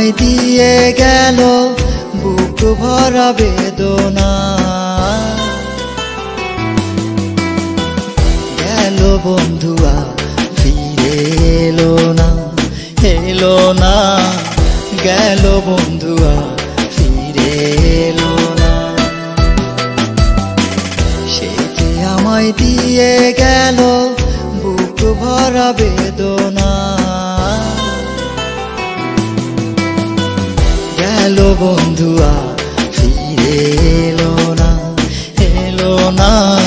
আমায় দিয়ে গেল, বুক ভরা বেদনা। গেল বন্ধুয়া, ফিরে এলো না এলো না। গেল বন্ধুয়া, ফিরে এলো না। সে আমায় দিয়ে গেল, বুক ভরা বেদনা। গেল বন্ধুয়া ফিরে এলো না এলো না।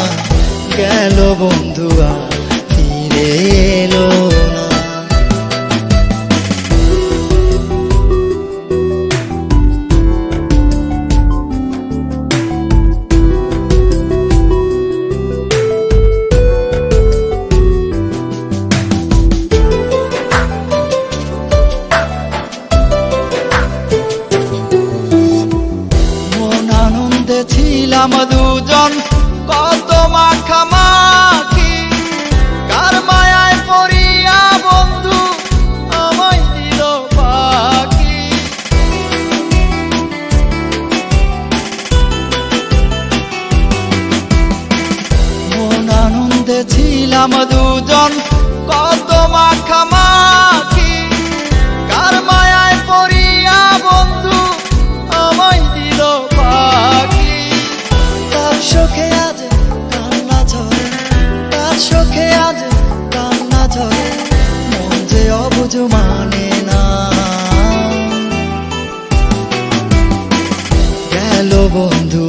ছিলাম দুজন। কত মাখামাখি। কার মায়ায় পড়িয়া বন্ধু আমায় দিল পাখি। মন আনন্দে ছিলাম গেল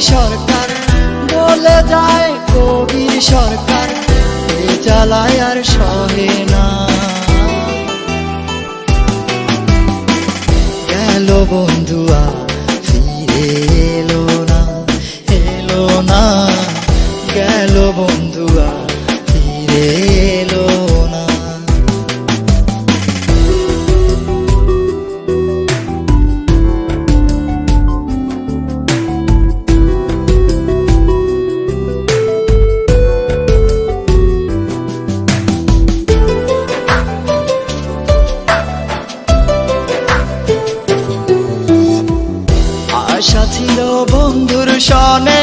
সরকার, বলে যায় কবি সরকার চালায় আর সহে না। গেল বন্ধুয়া, ফিরে এলো না এলো না। আশা ছিল বন্ধুর সনে,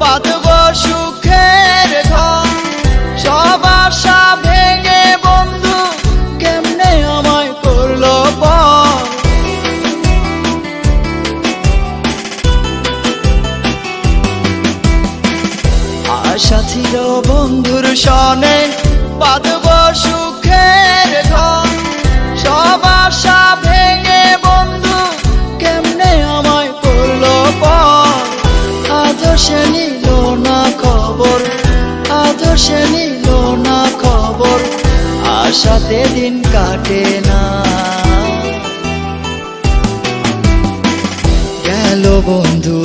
বাঁধব সুখের ঘর। সব আশা ভেঙে বন্ধু কেমনে আমায় করল আশা ছিল বন্ধুর সনে, বাঁধব আশাতে দিন কাটে না। গেল বন্ধু